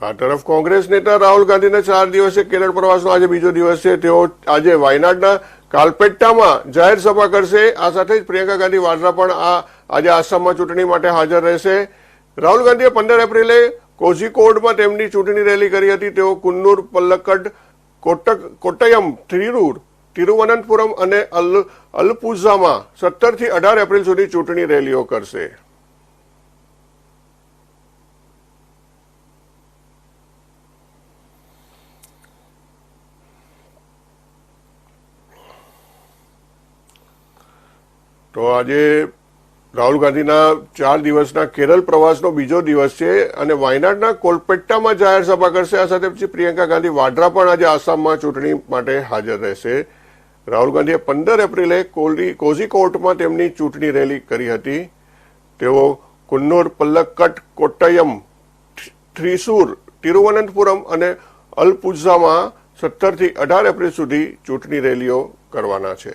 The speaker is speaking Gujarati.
આ તરફ કોંગ્રેસ નેતા રાહુલ ગાંધીના ચાર દિવસે કેરળ પ્રવાસનો આજે બીજો દિવસ છે. તેઓ આજે વાયનાડના કાલપેટ્ટામાં જાહેર સભા કરશે. આ સાથે જ પ્રિયંકા ગાંધી વાડ્રા પણ આ આજે આસામમાં ચૂંટણી માટે હાજર રહેશે. રાહુલ ગાંધીએ પંદર એપ્રિલે કોઝિકોડમાં તેમની ચૂંટણી રેલી કરી હતી. તેઓ કુન્નૂર પલ્લક્કડ કોટક, કોટ્ટયમ, થિરુર, તિરુવનંતપુરમ અને અલ, અલપુઝામાં સત્તરથી અઢાર એપ્રિલ સુધી ચૂંટણી રેલીઓ કરશે. તો આજે રાહુલ ગાંધીના ચાર દિવસના કેરળ પ્રવાસનો બીજો દિવસ છે અને વાયનાડના કોલપેટ્ટામાં જાહેર સભા કરશે. આ સાથે પછી પ્રિયંકા ગાંધી વાડ્રા પણ આજે આસામમાં ચૂંટણી માટે હાજર રહેશે. રાહુલ ગાંધીએ પંદર એપ્રિલે કોલી કોઝીકોટમાં તેમની ચૂંટણી રેલી કરી હતી. તેઓ કુન્નૂર પલ્લક્કટ કોટ્ટયમ થ્રીસુર, તિરુવનંતપુરમ અને અલપુઝામાં સત્તરથી અઢાર એપ્રિલ સુધી ચૂંટણી રેલીઓ કરવાના છે.